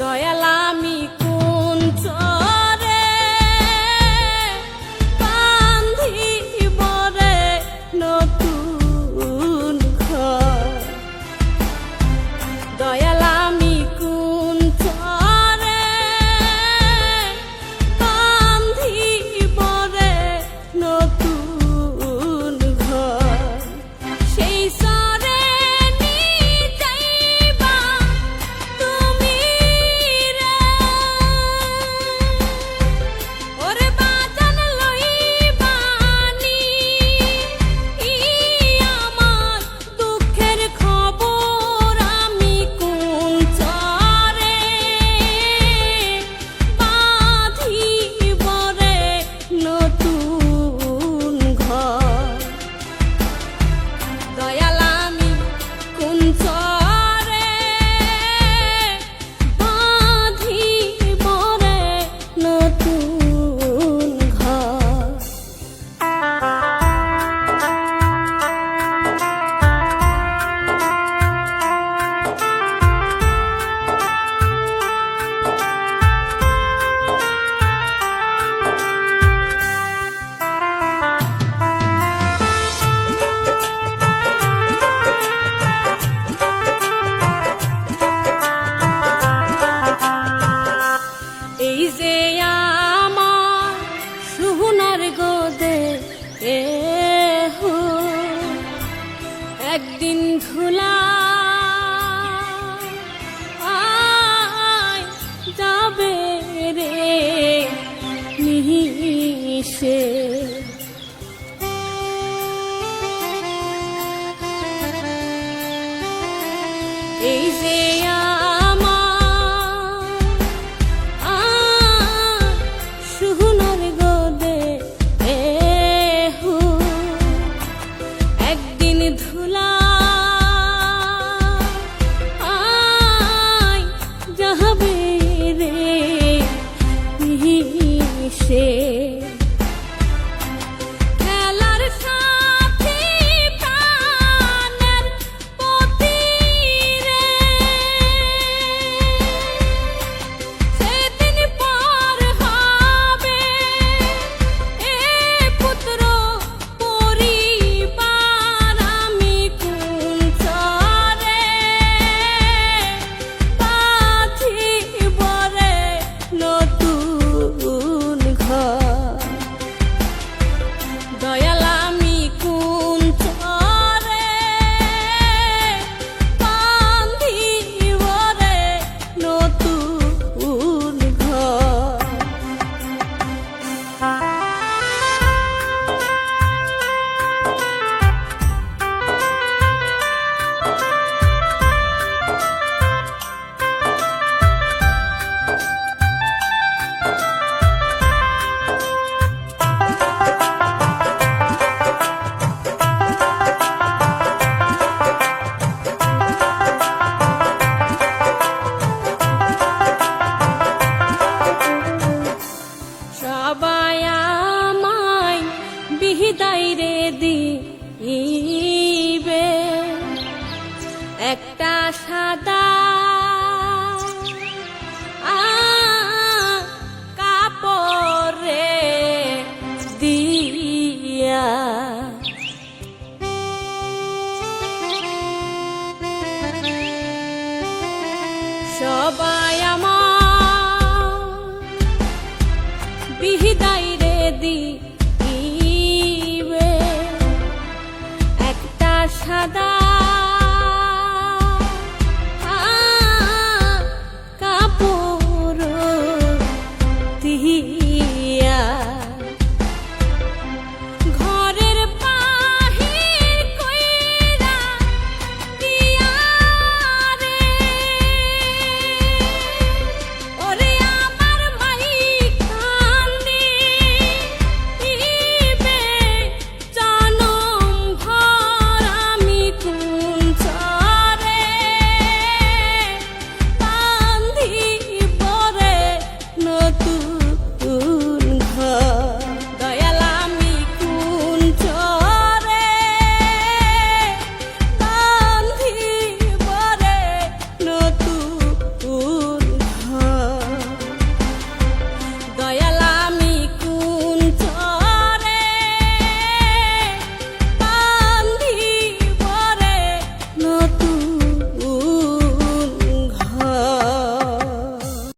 dói ela. একদিন ধুলা যাবে রে মিশে রঙিন ধুলা। আয় যাবে রে সে সাদা কাপড়ে দিয়া। সবাই